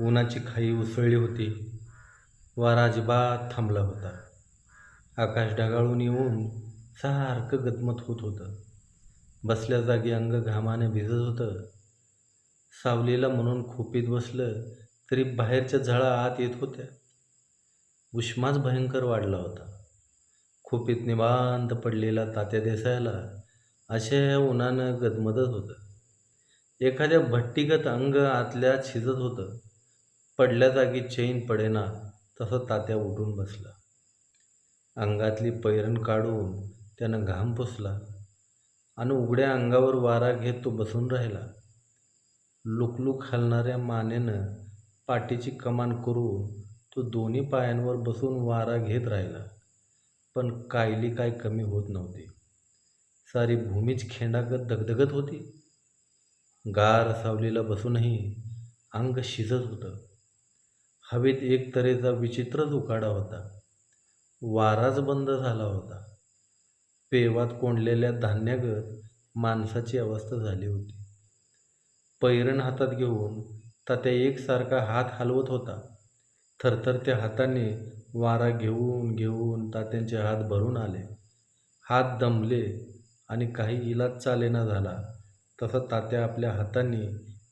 उन्हाची खाई उसळली होती. वारा अजिबात थांबला होता. आकाश ढगाळून येऊन सारखं गदमत होत होतं. बसल्या जागी अंग घामाने भिजत होतं. सावलीला म्हणून खोपीत बसलं तरी बाहेरच्या झळा आत येत होत्या. उष्माच भयंकर वाढला होता. खोपीत निवांत पडलेला तात्या देसायला अशा उन्हानं गदमदत होतं. एखाद्या भट्टीगत अंग आतल्या शिजत होतं. पडल्या जागी चैन पडेना तसं तात्या उठून बसला. अंगातली पैरण काढून त्यानं घाम पुसला आणि उघड्या अंगावर वारा घेत तो बसून राहिला. लुकलुक हलणाऱ्या मानेनं पाठीची कमान करून तो दोन्ही पायांवर बसून वारा घेत राहिला पण कायली काय कमी होत नव्हती. सारी भूमीच खेंडागत धगधगत होती. गार सावलीला बसूनही अंग शिजत होतं. हवेत एक तऱ्हेचा विचित्रच उकाडा होता. वाराच बंद झाला होता. पेवात कोंडलेल्या धान्यागत माणसाची अवस्था झाली होती. पैरण हातात घेऊन तात्या एकसारखा हात हलवत होता. थरथरत्या हाताने वारा घेऊन घेऊन तात्यांचे हात भरून आले. हात दमले आणि काही इलाज चालेना झाला. तसा तात्या आपल्या हातांनी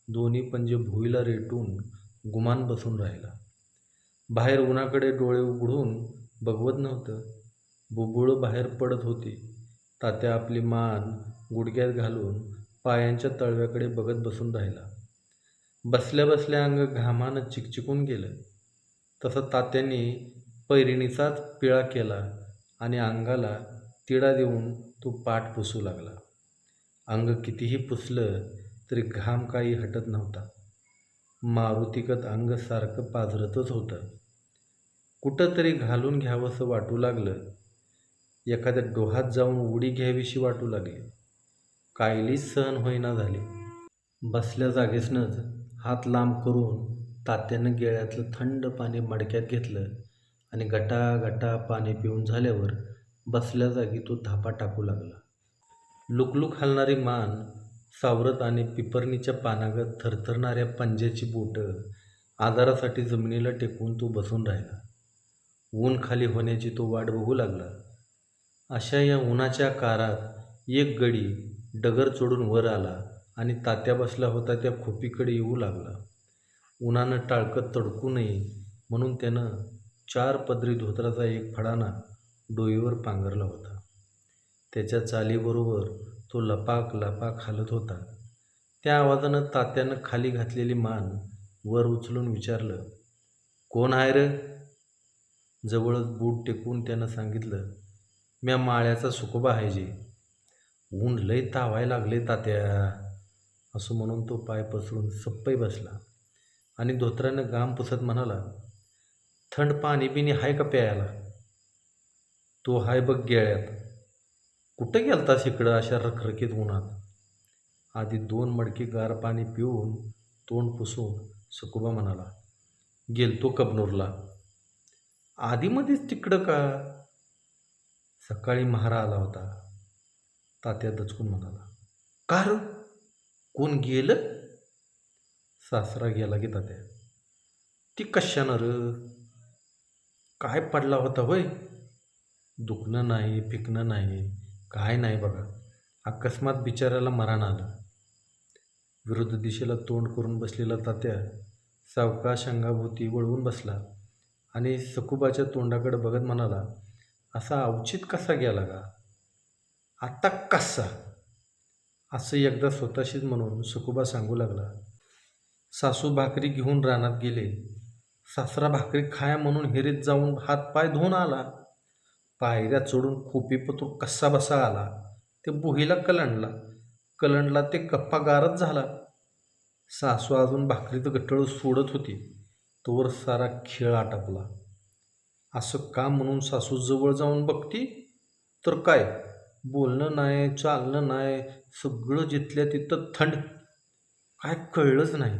दोन्ही पंजे भुईला रेटून गुमान बसून राहिला. बाहेर उन्हाकडे डोळे उघडून बघवत नव्हतं. बुबुळं बाहेर पडत होती. तात्या आपली मान गुडघ्यात घालून पायांच्या तळव्याकडे बघत बसून राहिला. बसल्या बसल्या अंग घामानं चिकचिकून गेलं. तसं तात्यांनी पैरिणीचाच पिळा केला आणि अंगाला तिडा देऊन तो पाठ पुसू लागला. अंग कितीही पुसलं तरी घाम काही हटत नव्हता. मारुतिकत अंग सारखं पाझरतच होतं. कुठंतरी घालून घ्यावंसं वाटू लागलं. एखाद्या डोहात जाऊन उडी घ्यावीशी वाटू लागली. कायलीच सहन होईना झाली. बसल्या जागेसनंच हात लांब करून तात्यानं गेळ्यातलं थंड पाणी मडक्यात घेतलं आणि गटा गटा पाणी पिऊन झाल्यावर बसल्या जागी तो धापा टाकू लागला. लुकलुक हलणारी मान सावरत आणि पिपरणीच्या पानागत थरथरणाऱ्या पंज्याची बोटं आधारासाठी जमिनीला टेकवून तो बसून राहिला. ऊन खाली होण्याची तो वाट बघू लागला. अशा या उन्हाच्या कारात एक गडी डगर चोडून वर आला आणि तात्या बसला होता त्या खोपीकडे येऊ लागला. उन्हानं टाळकत तडकू नये म्हणून त्यानं चार पदरी धोत्राचा एक फडाना डोईवर पांघरला होता. त्याच्या चालीबरोबर तो लपाक लपाक हालत होता. त्या आवाजानं तात्यानं खाली घातलेली मान वर उचलून विचारलं कोण आहे रे? जवळच बूट टेकून त्यानं सांगितलं म्या माळ्याचा सुकोबा आहे जे. ऊन लय तावाय लागले तात्या. असं म्हणून तो पाय पसरून सप्पई बसला आणि धोत्रानं गाम पुसत म्हणाला थंड पाणी बिनी हाय का प्यायला? तो हाय बघ गेळ्यात. कुठं गेलतास इकडं अशा रखरखीत उन्हात? आधी दोन मडकी गार पाणी पिऊन तोंड पुसून सुकुबा म्हणाला गेलतो कबनूरला. आधीमध्येच तिकडं का? सकाळी महारा आला होता. तात्या दचकून म्हणाला का र? कोण गेलं? सासरा गेला की तात्या ती कशानं र? काय पडला होता होय? दुखणं नाही पिकणं नाही काय नाही बघा. अकस्मात बिचाऱ्याला मरण आलं. विरुद्ध दिशेला तोंड करून बसलेला तात्या सावकाश अंगाभोवती वळवून बसला. आणि सकुबाच्या तोंडाकडे बघत म्हणाला असा अवचित कसा गेला का आत्ता कसा? असं एकदा स्वतःशीच म्हणून सुकुबा सांगू लागला. सासू भाकरी घेऊन रानात गेले. सासरा भाकरी खाया म्हणून हिरीत जाऊन हातपाय धुवून आला. पायऱ्या चढून खोपी पतो कसा बसा आला ते बुहीला कलंडला. कलंडला ते कप्पा गारच झाला. सासू अजून भाकरीत गट्टळ सोडत होती. तोवर सारा खेळ आटपला. असं का म्हणून सासू जवळ जाऊन बघती? तर काय? बोलणं नाही चालणं नाही सगळं जिथल्या तिथं थंड. काय कळलंच नाही.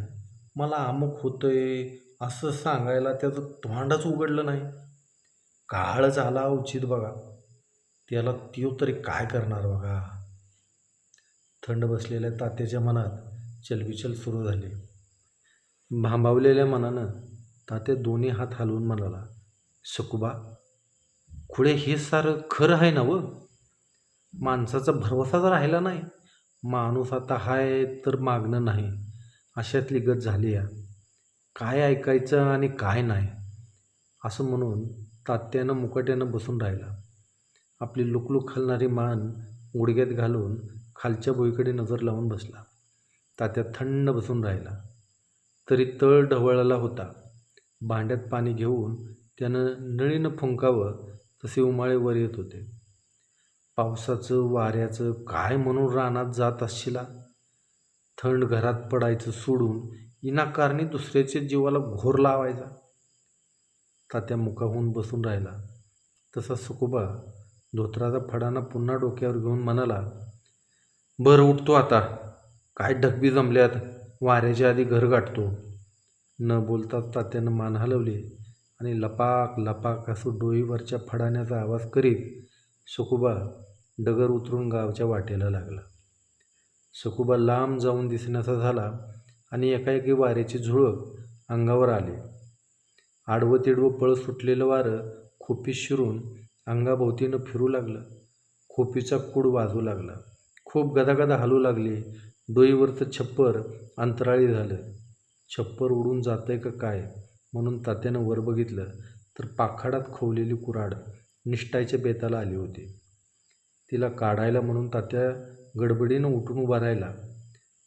मला अमुक होतंय असं सांगायला त्याचं तोंडच उघडलं नाही. काळच आला उचित बघा. त्याला त्यो तरी काय करणार बघा? थंड बसलेल्या तात्याच्या मनात चलबिचल सुरू झाली. भांबावलेल्या मनानं तात्या दोन्ही हात हलवून म्हणाला सकुबा खुळे हे सारं खरं आहे ना व? माणसाचा भरवसाच राहिला नाही माणूस आता हाय तर मागणं नाही अशातली गत झाली या. काय ऐकायचं आणि काय नाही. असं म्हणून तात्यानं मुकाट्यानं बसून राहिला. आपली लुकलुक खालणारी मान गुडघ्यात घालून खालच्या भुईकडे नजर लावून बसला. तात्या थंड बसून राहिला. तरी तळ ढवळला होता. भांड्यात पाणी घेऊन त्यानं नळीनं फुंकावं तसे उमाळे वर येत होते. पावसाचं वाऱ्याचं काय म्हणून रानात जात असशिला? थंड घरात पडायचं सोडून इनाकारणी दुसऱ्याच्या जीवाला घोर लावायचा. तात्या मुकाहून बसून राहिला. तसा सुकोबा धोत्राचा फडाना पुन्हा डोक्यावर घेऊन म्हणाला बरं उठतो आता. काय ढकबी जमल्यात? वाऱ्याच्या आधी घर गाठतो. न बोलताच तात्यानं मान हलवली आणि लपाक लपाक असं डोईवरच्या फडाण्याचा आवाज करीत सुकुबा डगर उतरून गावच्या वाटेला लागला. सुकुबा लांब जाऊन दिसण्याचा झाला आणि एकाएकी वाऱ्याची झुळक अंगावर आली. आडवं तिडवं पळ सुटलेलं वारं खोपीत शिरून अंगाभोवतीनं फिरू लागलं. खोपीचा कूड वाजू लागला. खूप गदागदा हलू लागली. डोईवरचं छप्पर अंतराळी झालं. छप्पर उडून जातंय का काय? म्हणून तात्यानं वर बघितलं तर पाखाडात खोवलेली कुराड निष्ठायच्या बेताला आली होती. तिला काढायला म्हणून तात्या गडबडीनं उठून उभा राहिला.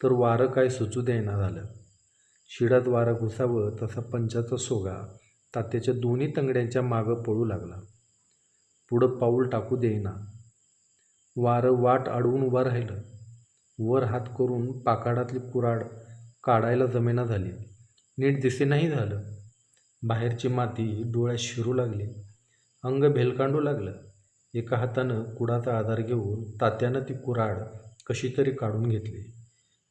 तर वारं काय सुचू द्यायना झालं. शिडात वारं घुसावं तसा पंचाचा सोगा तात्याच्या दोन्ही तंगड्यांच्या मागं पळू लागला. पुढं पाऊल टाकू देईना. वारं वाट अडवून उभं राहिलं. वर हात करून पाकाडातली कुराड काढायला जमेना झाली. नीट दिसेनाही झालं. बाहेरची माती डोळ्यात शिरू लागली. अंग भेलकांडू लागलं. एका हातानं कुडाचा आधार घेऊन तात्यानं ती कुराड कशी तरी काढून घेतली.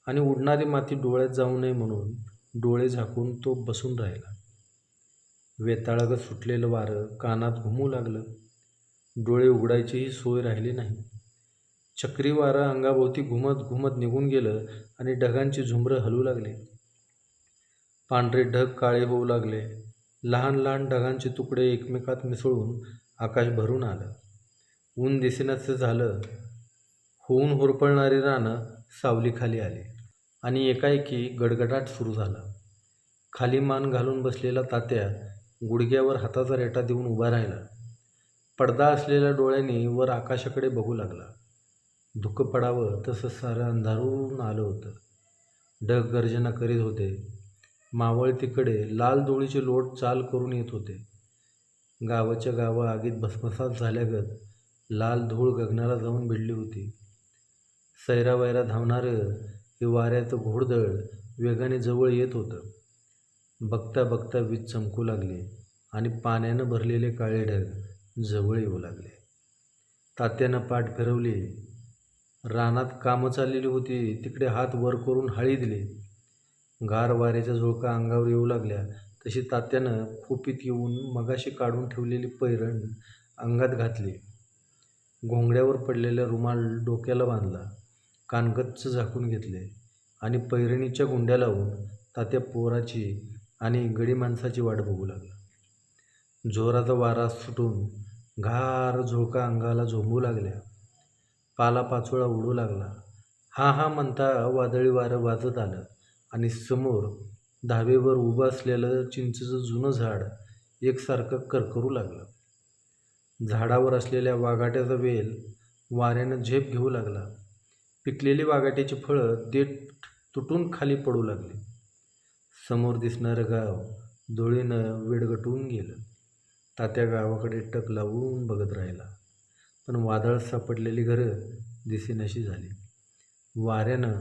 आणि उडणारी माती डोळ्यात जाऊ नये म्हणून डोळे झाकून तो बसून राहिला. वेताळागत सुटलेलं वारं कानात घुमू लागलं. डोळे उघडायचीही सोय राहिली नाही. चक्रीवारं अंगाभोवती घुमत घुमत निघून गेलं आणि ढगांची झुंबरं हलू लागली. पांढरे ढग काळे होऊ लागले. लहान लहान ढगांचे तुकडे एकमेकात मिसळून आकाश भरून आलं. ऊन दिसेनाचं झालं. होऊन होरपळणारी रानं सावलीखाली आली आणि एकाएकी गडगडाट सुरू झाला. खाली मान घालून बसलेला तात्या गुडघ्यावर हाताचा रेटा देऊन उभा राहिला. पडदा असलेल्या डोळ्यांनी वर आकाशाकडे बघू लागला. धुकं पडावं तसं सारं अंधारून आलं होतं. ढग गर्जना करीत होते. मावळ तिकडे लाल डोळीचे लोट चाल करून येत होते. गावाच्या गावं आगीत भस्मसात झाल्यागत लाल धूळ गगनाला जाऊन भिडली होती. सैरावैरा धावणारं हे वाऱ्याचं घोडदळ वेगाने जवळ येत होतं. बघता बघता वीज चमकू लागली आणि पाण्यानं भरलेले काळे ढग जवळ येऊ लागले. तात्यानं पाठ फिरवली. रानात कामं चाललेली होती. तिकडे हात वर करून हाळी दिले. गार वाऱ्याच्या झुळका अंगावर येऊ लागल्या. तशी तात्यानं खोपीत येऊन मगाशी काढून ठेवलेली पैरण अंगात घातली. घोंगड्यावर पडलेला रुमाल डोक्याला बांधला. कान गच्च झाकून घेतले आणि पैरणीच्या गुंड्या लावून तात्या पोराची आणि गडी माणसाची वाट बघू लागला. जोराचा वारा सुटून घार झोळका अंगाला झोंबू लागल्या. पालापाचोळा उडू लागला. हा हा म्हणता वादळी वारं वाजत आलं आणि समोर धावेवर उभं असलेलं चिंचेचं जुनं झाड एकसारखं करकरू लागलं. झाडावर असलेल्या वाघाट्याचा वेल वाऱ्यानं झेप घेऊ लागला. पिकलेली वाघाट्याची फळं देठ तुटून खाली पडू लागली. समोर दिसणारं गाव धुळीनं वेडगटून गेलं. तात्या गावाकडे टक लावून बघत राहिला. पण वादळ सापडलेली घरं दिसेनाशी झाली. वाऱ्यानं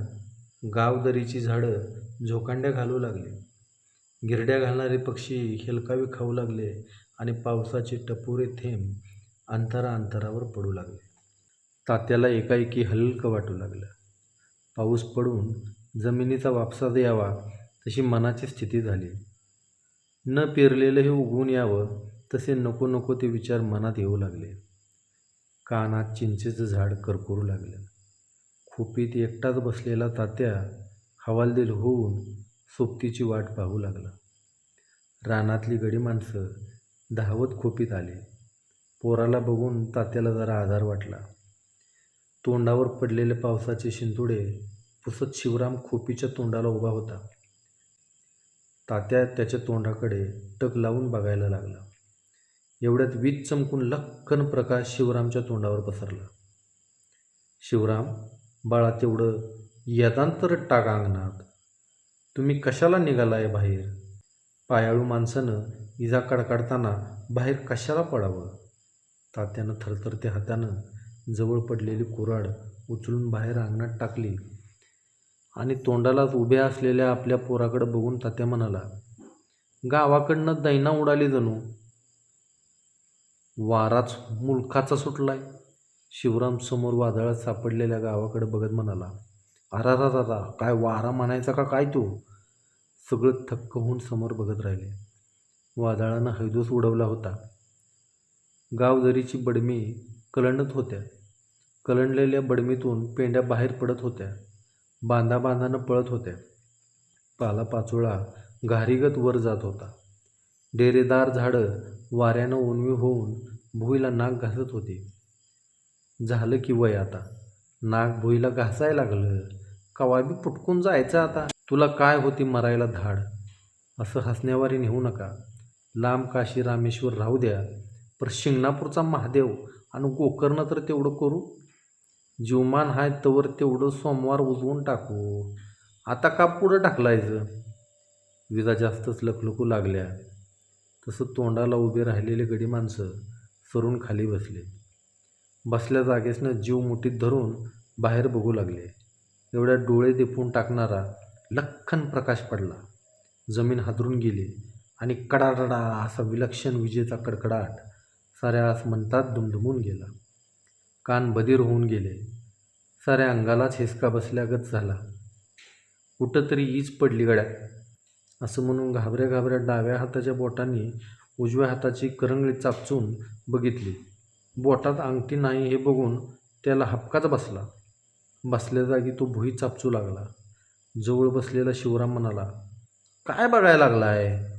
गावदरीची झाडं झोकांड्या घालू लागली. गिरड्या घालणारे पक्षी हेलकावी खाऊ लागले आणि पावसाचे टपोरे थेंब अंतरा अंतरावर पडू लागले. तात्याला एकाएकी हलकं वाटू लागलं. पाऊस पडून जमिनीचा वापसा यावा तशी मनाची स्थिती झाली. न पेरलेलं हे उगवून यावं तसे नको नको ते विचार मनात येऊ लागले. कानात चिंचेचं झाड करकरू लागलं. खोपीत एकटाच बसलेला तात्या हवालदिल होऊन सोबतीची वाट पाहू लागला. रानातली गडी माणसं धावत खोपीत आले. पोराला बघून तात्याला जरा आधार वाटला. तोंडावर पडलेले पावसाचे शिंतोडे पुसत शिवराम खोपीच्या तोंडाला उभा होता. तात्या त्याच्या तोंडाकडे टक लावून बघायला लागला. एवढ्यात वीज चमकून लक्कन प्रकाश शिवरामच्या तोंडावर पसरला. शिवराम बाळा तेवढं यदांतर टाका अंगणात. तुम्ही कशाला निघालाय बाहेर? पायाळू माणसानं इजा कडकडताना बाहेर कशाला पडावं? तात्यानं थरथरत्या हातानं जवळ पडलेली कुऱ्हाड उचलून बाहेर अंगणात टाकली आणि तोंडालाच उभ्या असलेल्या आपल्या पोराकडे बघून तात्या म्हणाला गावाकडनं दैना उडाली जणू. वाराच मुलखाचा सुटलाय. शिवराम समोर वादळात सापडलेल्या गावाकडे बघत म्हणाला अरारारारा काय वारा म्हणायचा का काय तू? सगळं थक्क होऊन समोर बघत राहिले. वादळानं हैदोस उडवला होता. गावदरीची बडमी कलंडत होत्या. कलंडलेल्या बडमीतून पेंड्या बाहेर पडत होत्या. बांधा बांधानं पळत होत्या. पालापाचोळा घारीगत वर जात होता. डेरेदार झाडं वाऱ्यानं उणवी होऊन भुईला नाक घासत होती. झालं की वय आता. नाक भुईला घासायला लागलं. कवाबी पुटकून जायचं आता. तुला काय होती मरायला धाड? असं हसण्यावारी नेऊ नका. लांब काशी रामेश्वर राहू द्या. पर शिंगणापूरचा महादेव आणि गोकर्ण तर तेवढं करू? जीवमान हाय तवर तेवढं सोमवार उजवून टाकू. आता का पुढं टाकलायचं विजा जास्तच लखलखू लागल्या. तसं तोंडाला उभे राहिलेले गडी माणसं सरून खाली बसले बसल्या जागेसनं जीव मुठीत धरून बाहेर बघू लागले. एवढ्या डोळे दिपून टाकणारा लख्खन प्रकाश पडला. जमीन हादरून गेली आणि कडाडडा असा विलक्षण विजेचा कडकडाट साऱ्या आसमंतात दुमदुमून गेला. कान बधीर होऊन गेले. साऱ्या अंगालाच हिसका बसल्यागत झाला. कुठं तरी ईज पडली गड्यात असं म्हणून घाबऱ्या घाबऱ्या डाव्या हाताच्या बोटांनी उजव्या हाताची करंगळी चापचून बघितली. बोटात अंगठी नाही हे बघून त्याला हपकाच बसला. बसल्या जागी तो भुई चापचू लागला. जवळ बसलेला शिवराम म्हणाला काय बघायला लागला आहे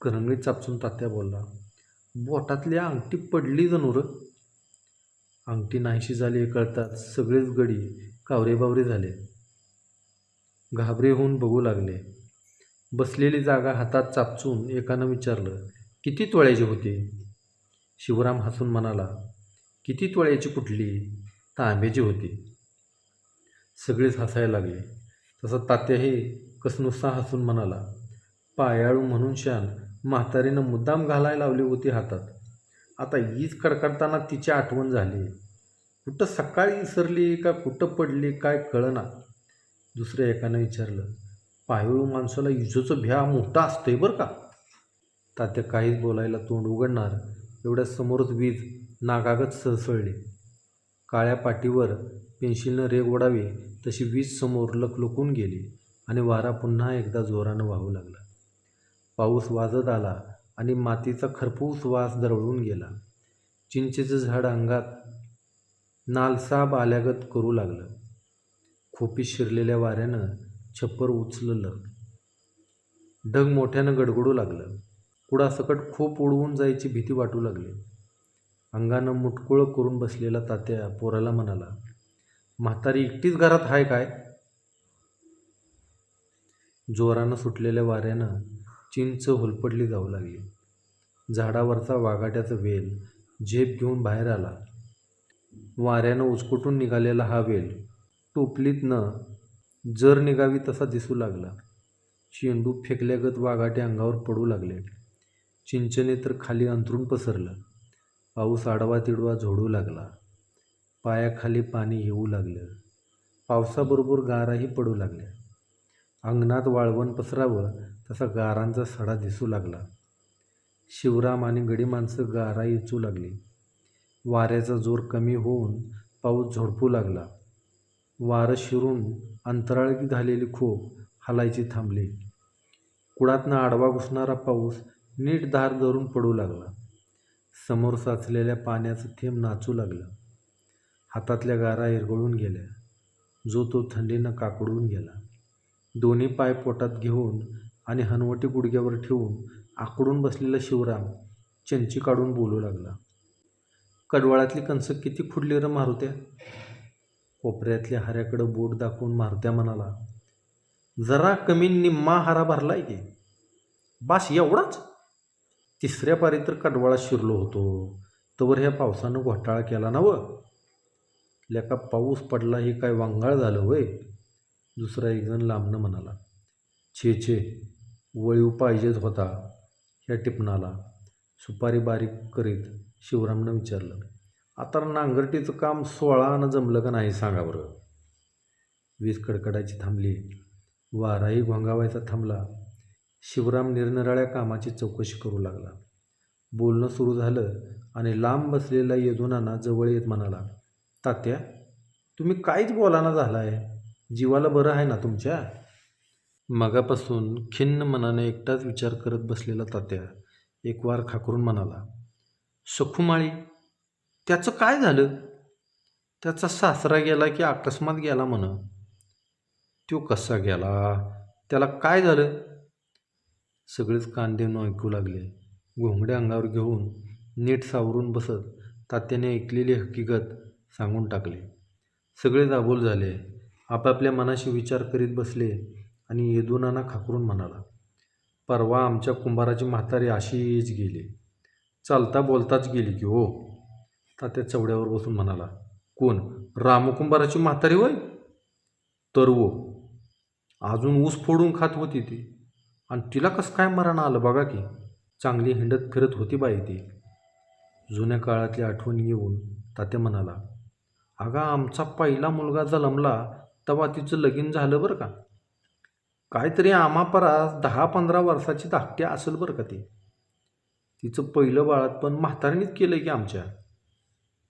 करंगळी चापचून तात्या बोलला बोटातली अंगठी पडली जणूर अंगठी नाहीशी झाली कळताच सगळेच गडी कावरेबावरे झाले. घाबरे होऊन बघू लागले. बसलेली जागा हातात चापचून एकानं विचारलं किती तोळ्याची होती? शिवराम हसून म्हणाला किती तोळ्याची कुठली? तांब्याची होती. सगळेच हसायला लागले. तसं तात्याही कसनुसा हसून म्हणाला पायाळू म्हणून शान म्हातारीनं मुद्दाम घालायला लावली होती हातात. आता ईज कडकडताना तिची आठवण झाली. कुठं सकाळी विसरली का कुठं पडली काय कळना. दुसऱ्या एकानं विचारलं पायाळू माणसाला इजोचं भ्या मोठा असतंय बरं का? तात्या काहीच बोलायला तोंड उघडणार एवढ्या समोरच वीज नागागत सळसळली. काळ्या पाटीवर पेन्शिलनं रेग ओढावी तशी वीज समोर लकलकून गेली आणि वारा पुन्हा एकदा जोरानं वाहू लागला. पाऊस वाजत आला आणि मातीचा खरपूस वास दरवळून गेला. चिंचेचं झाड अंगात नालसाब आल्यागत करू लागलं. खोपी शिरलेल्या वाऱ्यानं छप्पर उचललं. ढग मोठ्यानं गडगडू लागलं. कुडासकट खूप उडवून जायची भीती वाटू लागली. अंगानं मुटकुळं करून बसलेला तात्या पोराला म्हणाला म्हातारी एकटीच घरात आहे काय? जोरानं सुटलेल्या वाऱ्यानं चिंच होलपडली जाऊ लागली. झाडावरचा वाघाट्याचा वेल झेप घेऊन बाहेर आला. वाऱ्यानं उचकुटून निघालेला हा वेल टोपलीतनं जर निघावी तसा दिसू लागला. चेंडू फेकल्यागत वाघाटे अंगावर पडू लागले. चिंचने तर खाली अंथरून पसरलं. पाऊस आडवा तिडवा झोडू लागला. पायाखाली पाणी येऊ लागलं. पावसाबरोबर गाराही पडू लागल्या. अंगणात वाळवण पसरावं तसा गारांचा सडा दिसू लागला. शिवराम आणि गडी माणसं गारा इचू लागली. वाऱ्याचा जोर कमी होऊन पाऊस झोडपू लागला. वारं शिरून अंतराळी झालेली खो हालायची थांबली. कुडातनं आडवा घुसणारा पाऊस नीट धार धरून पडू लागला. समोर साचलेल्या पाण्याचं थेंब नाचू लागलं. हातातल्या गारा इरगळून गेल्या. जो तो थंडीनं काकडून गेला. दोन्ही पाय पोटात घेऊन आणि हनवटी गुडघ्यावर ठेवून आकडून बसलेला शिवराम चंची काढून बोलू लागला. कडवाळातली कणसं किती फुडली र मारुत्या? कोपऱ्यातल्या हाऱ्याकडं बोट दाखवून मारत्या म्हणाला जरा कमी निम्मा हारा भरलाय की. बास एवढाच? तिसऱ्या पारी तर कडवाळा शिरलो होतो. तवर ह्या पावसानं घोटाळा केला ना व? लेका पाऊस पडला हे काय वांगाळ झालं वय? दुसरा एकजण लांबनं म्हणाला छे छे वळीव पाहिजेच होता. ह्या टिपणाला. सुपारी बारीक करीत शिवरामनं विचारलं आता नांगरटीचं काम सोळानं जमलं का नाही सांगा बरं. वीज कडकडायची थांबली वाराही घोंगावायचा थांबला शिवराम निरनिराळ्या कामाची चौकशी करू लागला. बोलणं सुरू झालं आणि लांब बसलेला यदुनाना जवळ येत म्हणाला तात्या तुम्ही काहीच बोलाना झालाय? जीवाला बरं आहे ना तुमच्या? मगापासून खिन्न मनाने एकटाच विचार करत बसलेला तात्या एक वार खाकरून म्हणाला सखुमाळी त्याचं काय झालं? त्याचा सासरा गेला की अकस्मात गेला म्हण. तो कसा गेला? त्याला काय झालं? सगळेच कान देऊन ऐकू लागले. घोंगड्या अंगावर घेऊन नीट सावरून बसत तात्याने ऐकलेली हकीकत सांगून टाकले. सगळे दाबोल झाले. आपापल्या मनाशी विचार करीत बसले आणि येदुनाना खाकरून म्हणाला परवा आमच्या कुंभाराची म्हातारी अशीच गेली. चालता बोलताच गेली की हो. तात्या चवड्यावर बसून म्हणाला कोण? रामकुंभाराची म्हातारी होय? तर वो. अजून ऊस फोडून खात होती ती. आणि तिला कसं काय मरण आलं बघा की? चांगली हिंडत फिरत होती बाई ती. जुन्या काळातली आठवण येऊन तात्या म्हणाला अगा आमचा पहिला मुलगा जन्मला तेव्हा तिचं लगीन झालं बरं का? काहीतरी आमापरास दहा पंधरा वर्षाची धाकटी असेल बरं का ती? तिचं पहिलं बाळात पण म्हातारीनीच केलं की आमच्या.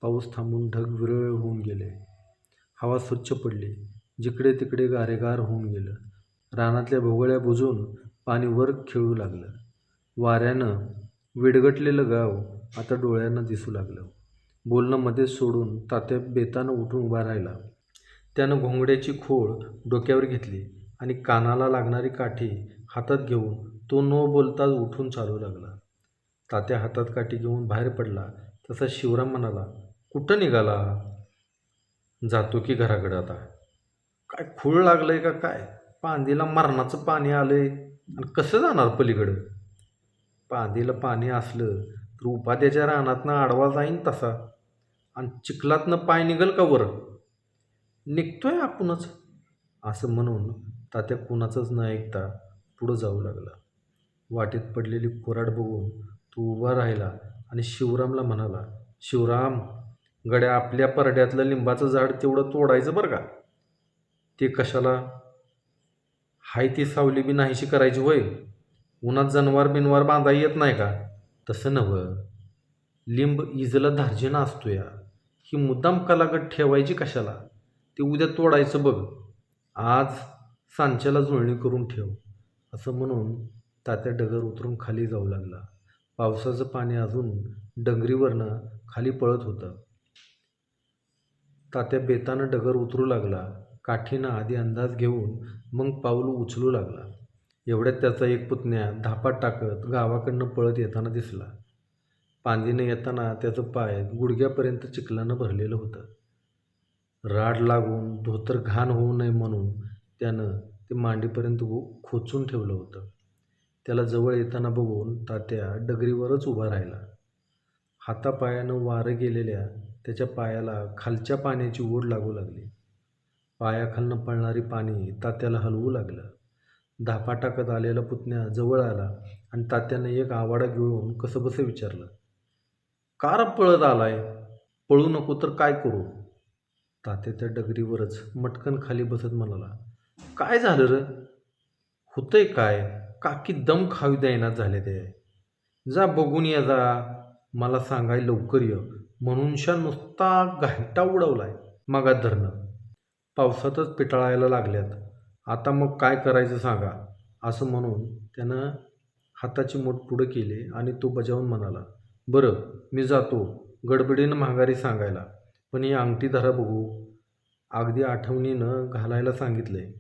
पाऊस थांबून ढग विरळ होऊन गेले. हवा स्वच्छ पडली. जिकडे तिकडे गारेगार होऊन गेलं. रानातल्या भोगळ्या बुजून पाणी वर खेळू लागलं. वाऱ्यानं विडगटलेलं गाव आता डोळ्यांना दिसू लागलं. बोलणं मध्येच सोडून तात्या बेतानं उठून उभा राहिला. त्यानं घोंगड्याची खोळ डोक्यावर घेतली आणि कानाला लागणारी काठी हातात घेऊन तो न बोलताच उठून चालू लागला. तात्या हातात काठी घेऊन बाहेर पडला. तसा शिवराम म्हणाला कुठं निघाला? जातो की घराकडं आता. काय खूळ लागलंय का काय? पांदीला मरणाचं पाणी आलं आहे आणि कसं जाणार पलीकडं? पांदीला पाणी असलं तर उपाध्याच्या रानातनं आडवा जाईन तसा. आणि चिखलातनं पाय निघल का वर? निघतोय आपणच. असं म्हणून तात्या कुणाचंच न ऐकता पुढं जाऊ लागला. वाटेत पडलेली कोराड बघून तो उभा राहिला आणि शिवरामला म्हणाला शिवराम गड्या आपल्या परड्यातलं लिंबाचं झाड तेवढं तोडायचं बरं का. ते कशाला? हाय ती सावली बी नाहीशी करायची होय. उन्हात जनावर बिनवार बांधा येत नाही का? तसं नव्हं. लिंब इजला धार्जिना असतो या ही मुद्दाम कलागट ठेवायची कशाला? ते उद्या तोडायचं बघ. आज सांच्याला जुळणी करून ठेव. असं म्हणून तात्या डगर उतरून खाली जाऊ लागला. पावसाचं पाणी अजून डंगरीवरनं खाली पळत होतं. तात्या बेतानं डगर उतरू लागला. काठीनं आधी अंदाज घेऊन मग पाऊल उचलू लागला. एवढ्यात त्याचा एक पुतण्या धापात टाकत गावाकडनं पळत येताना दिसला. पांदीनं येताना त्याचं पाय गुडघ्यापर्यंत चिखलानं भरलेलं होतं. राड लागून धोतर घाण होऊ नये म्हणून त्यानं ते मांडीपर्यंत खोचून ठेवलं होतं. त्याला जवळ येताना बघून तात्या डगरीवरच उभा राहिला. हातापायानं वारं गेलेल्या त्याच्या पायाला खालच्या पाण्याची ओढ लागू लागली. पायाखालनं पळणारी पाणी तात्याला हलवू लागलं. धापा टाकत आलेला पुतण्या जवळ आला आणि तात्यानं एक आवाडा गिळून कसं बसं विचारलं कार पळत आलाय? पळू नको तर काय करू? तात्या त्या डगरीवरच मटकन खाली बसत म्हणाला काय झालं र? होतंय काय? काकी दम खावी द्यायना झाले ते. जा बघून ये जा. मला सांगाय लवकर ये. म्हणूनशा नुसता घंटा उडवलाय मागात धरणं. पावसातच पिटाळायला लागल्यात. आता मग काय करायचं सांगा असं म्हणून त्यानं हाताची मोठ पुढं केली आणि तो बजावून म्हणाला बरं मी जातो गडबडीनं माघारी सांगायला. पण ही अंगठी धरा बघू. अगदी आठवणीनं घालायला सांगितलंय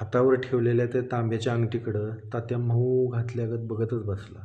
हातावर ठेवलेल्या त्या तांब्याच्या अंगठीकडं तात्या मऊ घातल्यागत बघतच बसला.